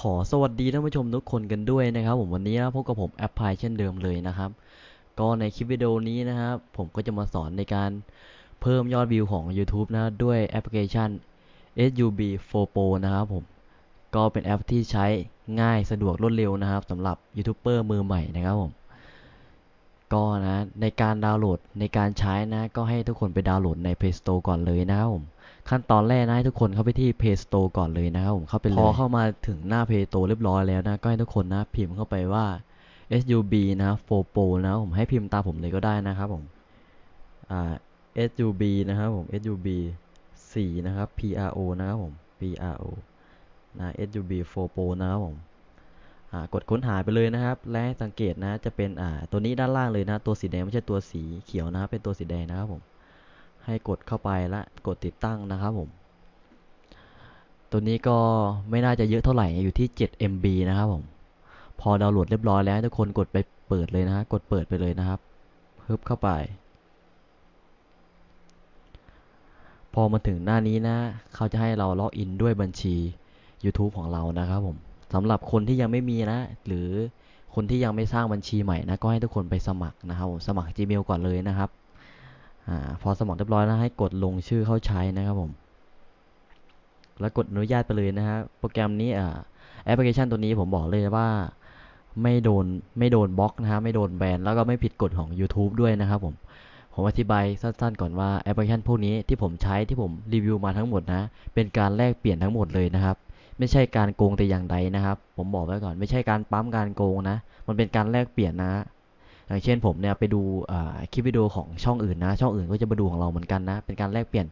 ขอสวัสดีท่านผู้ชมทุกคนกันด้วยนะครับ ผมวันนี้นะพบกับผมแอปพลายเช่นเดิมเลยนะครับ ก็ในคลิปวิดีโอนี้นะครับผมก็จะมาสอนในการเพิ่มยอดวิวของ YouTube นะด้วยแอปพลิเคชัน SUB 4 Pro นะครับผมก็เป็นแอปที่ใช้ง่ายสะดวกรวดเร็วนะครับสำหรับยูทูบเบอร์มือใหม่นะครับผมก็นะในการดาวน์โหลดในการใช้นะก็ให้ทุกคนไปดาวน์โหลดใน Play Store ก่อนเลยนะครับผม ขั้นตอนแรกนะให้ทุกคนเข้าไปที่ Play Store ก่อนเลยนะครับผมเข้าไปเลยพอเข้ามาถึงหน้า Play Store เรียบร้อยแล้วนะ ก็ให้ทุกคนนะพิมพ์เข้าไปว่า SUB นะ4 Pro นะผมให้พิมพ์ตามผมเลยก็ได้นะครับผมอ่า SUB นะครับผม SUB 4 นะครับ PRO นะครับผม PRO นะ SUB 4 Pro นะครับผมอ่ากดค้นหาไปเลยนะครับ และสังเกตนะจะเป็นอ่าตัวนี้ด้านล่างเลยนะ ตัวสีแดงไม่ใช่ตัวสีเขียวนะครับเป็นตัวสีแดงนะครับผม ให้กดเข้าไปและกดติดตั้งนะครับผม ตัวนี้ก็ไม่น่าจะเยอะเท่าไหร่อยู่ที่ 7 MB นะครับผม พอดาวน์โหลดเรียบร้อยแล้วทุกคนกดไปเปิดเลยนะฮะ กดเปิดไปเลยนะครับฮึบเข้าไป พอมาถึงหน้านี้นะ เขาจะให้เราล็อกอินด้วยบัญชี YouTube ของเรานะครับผมสำหรับคนที่ยังไม่มีนะ หรือคนที่ยังไม่สร้างบัญชีใหม่นะ ก็ให้ทุกคนไปสมัครนะครับผม สมัคร Gmail ก่อนเลยนะครับ อพอสมัครเรียบร้อยแล้วให้กดลงชื่อเข้าใช้นะครับผม แล้วกดอนุญาตไปเลยนะฮะโปรแกรมนี้แอปพลิเคชันตัวนี้ผมบอกเลยว่าไม่โดนไม่โดนบล็อกนะฮะไม่โดนแบนแล้วก็ไม่ผิดกฎของ YouTube ด้วยนะครับผม ผมอธิบายสั้นๆก่อนว่าแอปพลิเคชันพวกนี้ที่ผมใช้ที่ผมรีวิวมาทั้งหมดนะ เป็นการแลกเปลี่ยนทั้งหมดเลยนะครับ ไม่ใช่การโกงแต่อย่างใดนะครับ ผมบอกไว้ก่อน ไม่ใช่การปั๊มการโกงนะ มันเป็นการแลกเปลี่ยนนะ เช่นผมเนี่ยไปดูคลิปวิดีโอของช่องอื่นนะ ช่องอื่นก็จะมาดูของเราเหมือนกันนะ เป็นการแลกเปลี่ยน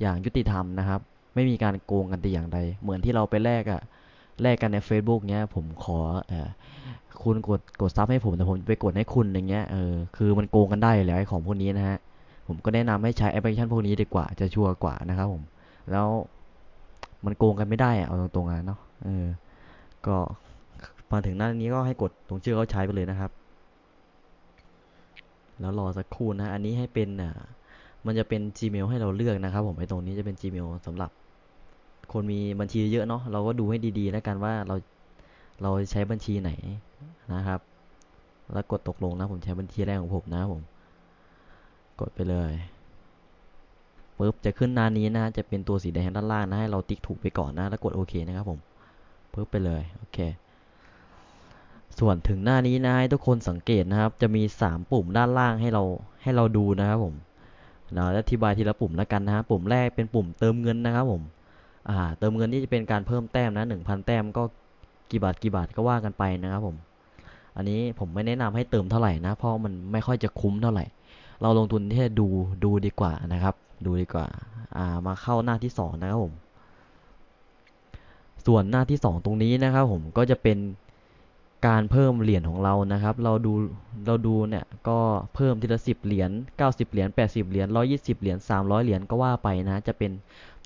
อย่างยุติธรรมนะครับ ไม่มีการโกงกันแต่อย่างใด เหมือนที่เราไปแลกอะแลกกันใน Facebook เนี้ยผมขออคุณกดกดซับให้ผมแต่ผมไปกดให้คุณอย่างเงี้ยเออคือมันโกงกันได้แล้วไอ้ของพวกนี้นะฮะผมก็แนะนำให้ใช้แอปพลิเคชันพวกนี้ดีกว่าจะชัวร์กว่านะครับผม แล้วมันโกงกันไม่ได้อะเอาตรงๆนะเนาะเออก็มาถึงหน้านี้ก็ให้กดตรงชื่อเขาใช้ไปเลยนะครับ แล้วรอสักครู่นะ อันนี้ให้เป็นอ่ามันจะเป็น Gmail ให้เราเลือกนะครับ ผมไอ้ตรงนี้จะเป็น Gmail สำหรับ คนมีบัญชีเยอะเนาะเราก็ดูให้ดีๆ แล้วกันว่าเราเราใช้บัญชีไหนนะครับ แล้วกดตกลงนะผมใช้บัญชีแรกของผมนะผม กดไปเลยปุ๊บจะขึ้นหน้านี้นะจะเป็นตัวสีแดงด้านล่างนะให้เราติ๊กถูกไปก่อนนะ แล้วกดโอเคนะครับผมปุ๊บไปเลยโอเค ส่วนถึงหน้านี้นะให้ทุกคนสังเกตนะครับ จะมี 3 ปุ่มด้านล่างให้เราให้เราดูนะครับผมเราจะอธิบายทีละปุ่มแล้วกันนะฮะปุ่มแรกเป็นปุ่มเติมเงินนะครับผมอ่าเติมเงินนี่จะเป็นการเพิ่มแต้มนะ1,000 แต้มก็กี่บาทกี่บาทก็ว่ากันไปนะครับผม อันนี้ผมไม่แนะนำให้เติมเท่าไหร่นะเพราะมันไม่ค่อยจะคุ้มเท่าไหร่ เราลงทุนที่จะดูดูดีกว่านะครับ ดูดีกว่าอ่ามาเข้าหน้าที่2นะครับผมส่วนหน้าที่ 2 ตรงนี้นะครับผมก็จะเป็น การเพิ่มเหรียญของเรานะครับ เราดูเราดูเนี่ยก็เพิ่มทีละสิบเหรียญ90เหรียญ80เหรียญ120เหรียญ300เหรียญก็ว่าไปนะ จะเป็น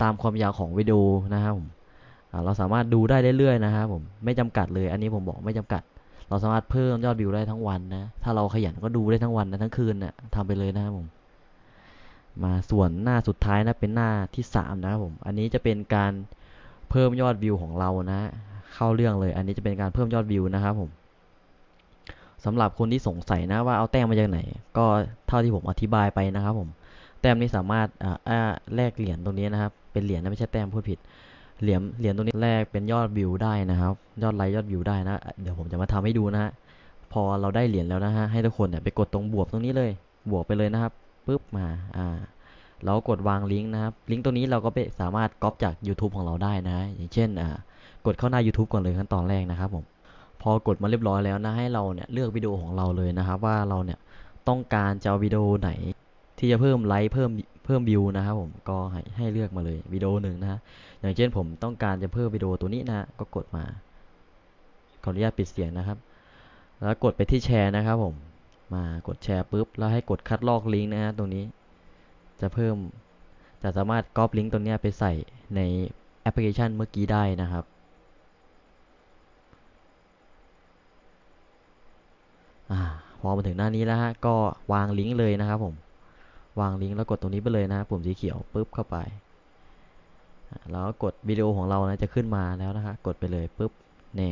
ตามความยาวของวิดีโอนะครับผมเราสามารถดูได้เรื่อยๆนะครับผมไม่จำกัดเลย อันนี้ผมบอกไม่จำกัด เราสามารถเพิ่มยอดวิวได้ทั้งวันนะ ถ้าเราขยันก็ดูได้ทั้งวันนะทั้งคืนนะ่ะทำไปเลยนะครับผม มาส่วนหน้าสุดท้ายนะเป็นหน้าที่3นะครับผม อันนี้จะเป็นการเพิ่มยอดวิวของเรานะ เข้าเรื่องเลย อันนี้จะเป็นการเพิ่มยอดวิวนะครับผมสำหรับคนที่สงสัยนะว่าเอาแต้มมาจากไหน ก็เท่าที่ผมอธิบายไปนะครับผม แต้มนี้สามารถอ่าแลกเหรียญตรงนี้นะครับ เป็นเหรียญนะไม่ใช่แต้มพูดผิด เหรียญเหรียญตรงนี้แลกเป็นยอดวิวได้นะครับ ยอดไลค์ยอดวิวได้นะ เดี๋ยวผมจะมาทำให้ดูนะฮะ พอเราได้เหรียญแล้วนะฮะ ให้ทุกคนเนี่ยไปกดตรงบวกตรงนี้เลย บวกไปเลยนะครับปุ๊บมา อ่า เรากดวางลิงก์นะครับ ลิงก์ตัวนี้เราก็ไปสามารถก๊อปจาก YouTube ของเราได้นะ อย่างเช่น อ่า กดเข้าหน้า YouTube ก่อนเลยขั้นตอนแรกนะครับผมพอกดมาเรียบร้อยแล้วนะให้เราเนี่ยเลือกวิดีโอของเราเลยนะครับว่าเราเนี่ยต้องการจะวิดีโอไหน ที่จะเพิ่มไลค์เพิ่มเพิ่มวิวนะครับผมก็ให้ให้เลือกมาเลยวิดีโอหนึ่งนะฮะอย่างเช่นผมต้องการจะเพิ่มวิดีโอตัวนี้นะก็กดมาขออนุญาตปิดเสียงนะครับ แล้วกดไปที่แชร์นะครับผมมากดแชร์ปุ๊บแล้วให้กดคัดลอกลิงก์นะฮะตรงนี้ จะเพิ่มจะสามารถก๊อปลิงก์ตรงนี้ไปใส่ในแอปพลิเคชันเมื่อกี้ได้นะครับ อ่าพอมาถึงหน้านี้แล้วฮะก็วางลิงก์เลยนะครับผมวางลิงก์แล้วกดตรงนี้ไปเลยนะปุ่มสีเขียวปุ๊บเข้าไป แล้วกดวิดีโอของเรานะจะขึ้นมาแล้วนะฮะกดไปเลยปุ๊บแน่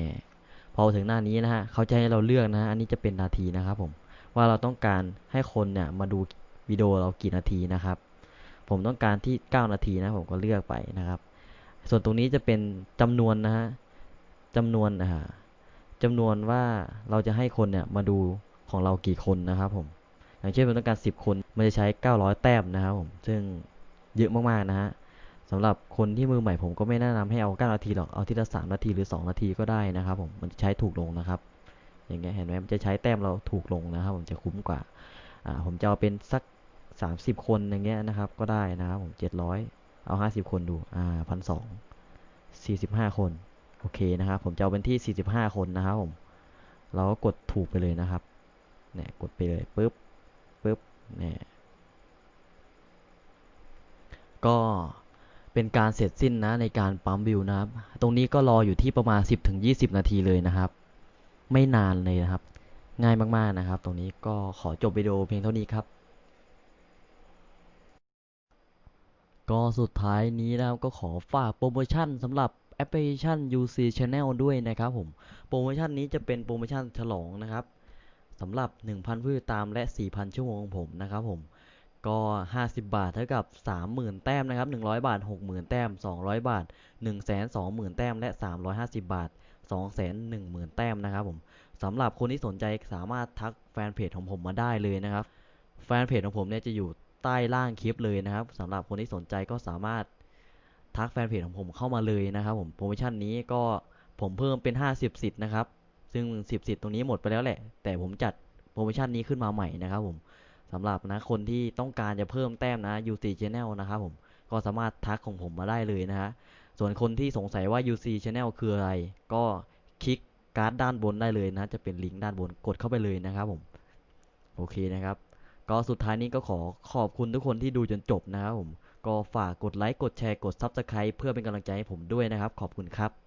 พอถึงหน้านี้นะฮะเขาจะให้เราเลือกนะฮะอันนี้จะเป็นนาทีนะครับผมว่าเราต้องการให้คนเนี่ยมาดูวิดีโอเรากี่นาทีนะครับ ผมต้องการที่ 9 นาทีนะผมก็เลือกไปนะครับ ส่วนตรงนี้จะเป็นจำนวนนะฮะจำนวนอ่า จำนวนว่าเราจะให้คนเนี่ยมาดูของเรากี่คนนะครับผม อย่างเช่นผมต้องการ10 คน มันจะใช้ 900 แต้มนะครับผม ซึ่งเยอะมากๆนะฮะสำหรับคนที่มือใหม่ผมก็ไม่แนะนำให้เอา 9 นาทีหรอก เอาทีละ 3 นาทีหรือ 2 นาทีก็ได้นะครับผม มันจะใช้ถูกลงนะครับ อย่างเงี้ยเห็นไหมมันจะใช้แต้มเราถูกลงนะครับ ผมจะคุ้มกว่า อ่า ผมจะเอาเป็นสัก 30 คนอย่างเงี้ยนะครับ ก็ได้นะครับผม700 เอา 50 คนดู อ่าพันสอง45คน อเคนะครับ ผมจะเอาเป็นที่ 45 คนนะครับผมเราก็กดถูกไปเลยนะครับเนี่ยกดไปเลยปุ๊บปุ๊บเนี่ยก็เป็นการเสร็จสิ้นนะในการปั๊มวิวนะครับ ตรงนี้ก็รออยู่ที่ประมาณ 10-20 นาทีเลยนะครับ ไม่นานเลยนะครับ ง่ายมากๆนะครับ ตรงนี้ก็ขอจบวิดีโอเพียงเท่านี้ครับ ก็สุดท้ายนี้นะครับก็ขอฝากโปรโมชั่นสำหรับ แอปพลิเคชัน UC Channel ด้วยนะครับผม โปรโมชั่นนี้จะเป็นโปรโมชั่นฉลองนะครับสำหรับ 1,000 ผู้ติดตามและ 4,000 ชั่วโมงของผมนะครับผม ก็ 50 บาทเท่ากับ 30,000 แต้มนะครับ 100 บาท 60,000 แต้ม 200 บาท 120,000 แต้ม และ 350 บาท 210,000 แต้มนะครับผมสำหรับคนที่สนใจสามารถทักแฟนเพจของผมมาได้เลยนะครับ แฟนเพจของผมเนี่ยจะอยู่ใต้ล่างคลิปเลยนะครับสำหรับคนที่สนใจก็สามารถ ทักแฟนเพจของผมเข้ามาเลยนะครับผมโปรโมชั่นนี้ก็ผมเพิ่มเป็น 50 สิทธิ์นะครับ ซึ่ง 10 สิทธิ์ตรงนี้หมดไปแล้วแหละ แต่ผมจัดโปรโมชั่นนี้ขึ้นมาใหม่นะครับผมสำหรับนะคนที่ต้องการจะเพิ่มแต้มนะ UC Channel นะครับผมก็สามารถทักของผมมาได้เลยนะฮะส่วนคนที่สงสัยว่า UC Channel คืออะไร ก็คลิกการ์ดด้านบนได้เลยนะ จะเป็นลิงก์ด้านบนกดเข้าไปเลยนะครับผมโอเคนะครับ ก็สุดท้ายนี้ก็ขอขอบคุณทุกคนที่ดูจนจบนะครับผม ก็ฝากกดไลค์กดแชร์กด Subscribe เพื่อเป็นกำลังใจให้ผมด้วยนะครับ ขอบคุณครับ